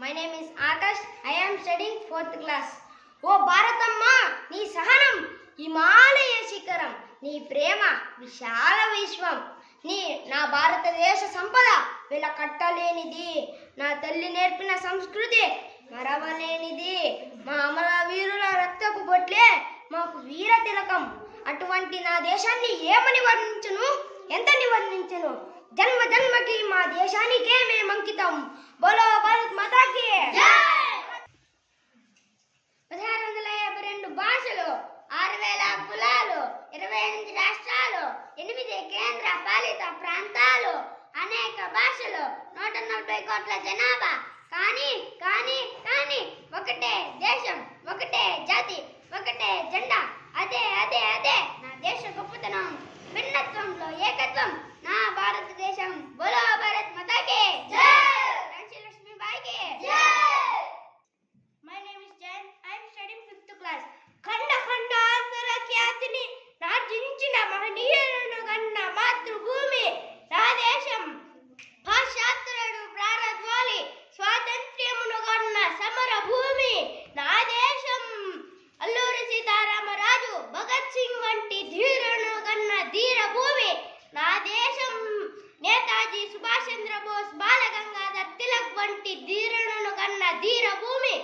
My name is Akash I am studying fourth class ఓ భారతమ్మ నీ సహనం హిమాలయ శిఖరం నీ ప్రేమ విశాల విశ్వం నీ నా భారతదేశ సంపద వీళ్ళ కట్టలేనిది నా తల్లి నేర్పిన సంస్కృతి మరవలేనిది మా అమరవీరుల రక్తపు బొట్లే మాకు వీర తిలకం. అటువంటి నా దేశాన్ని ఏమని వర్ణించను? ఎంతని వర్ణించను జన్మ జన్మకి మా దేశానికే మేమంకితం. బోలో భారత్ రాష్ట్రాలు ఎనిమిది కేంద్ర పాలిత ప్రాంతాలు అనేక భాషలు నూట నలభై కోట్ల జనాభా. కానీ ಕಂಟಿ ಧೀರನನು ಕನ್ನ ಧೀರ ಭೂಮಿ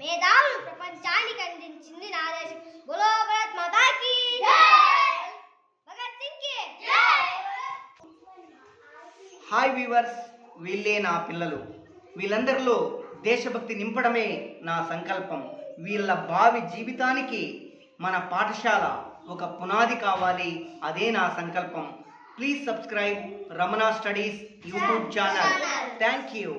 మేధావులు ప్రపంచానికి అందించింది నా గులోబరత్ మాతాకి హాయ్ వీవర్స్ వీళ్ళే నా పిల్లలు. వీళ్ళందరిలో దేశభక్తి నింపడమే నా సంకల్పం. వీళ్ళ భావి జీవితానికి మన పాఠశాల ఒక పునాది కావాలి అదే నా సంకల్పం. Please subscribe Ramana studies YouTube channel. Thank you.